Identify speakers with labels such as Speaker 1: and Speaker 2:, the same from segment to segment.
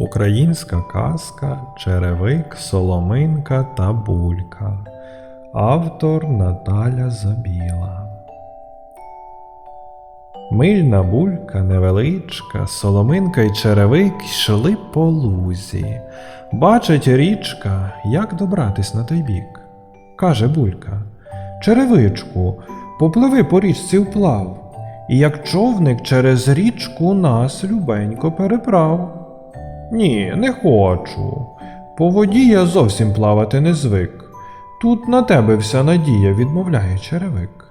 Speaker 1: Українська казка Черевик, Соломинка та Булька. Автор Наталя Забіла. Мильна булька невеличка, соломинка й черевик йшли по лузі. Бачить річка, як добратись на той бік. Каже булька: Черевичку, попливи по річці вплав, і як човник через річку нас любенько переправ. Ні, не хочу. По воді я зовсім плавати не звик. Тут на тебе вся надія відмовляє черевик.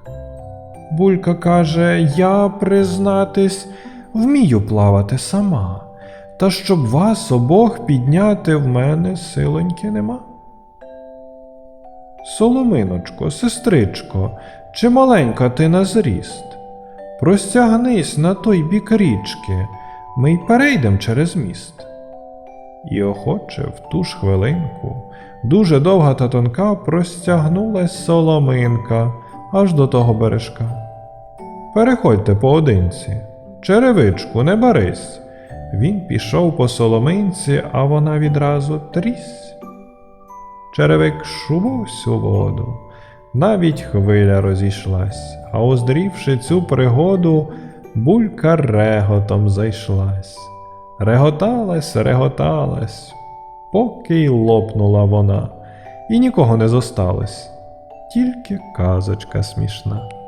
Speaker 1: Булька каже: Я, признатись, вмію плавати сама, та щоб вас обох підняти в мене силоньки нема. Соломиночко, сестричко, чи маленька ти на зріст? Простягнись на той бік річки, ми й перейдем через міст. І охоче в ту ж хвилинку дуже довга та тонка простягнулась соломинка аж до того бережка. Переходьте поодинці, черевичку, не барись. Він пішов по соломинці, а вона відразу трісь. Черевик шубовсь у воду, навіть хвиля розійшлась, а оздрівши цю пригоду, булька реготом зайшлась. Реготалась, реготалась, поки й лопнула вона, і нікого не зосталось, тільки казочка смішна.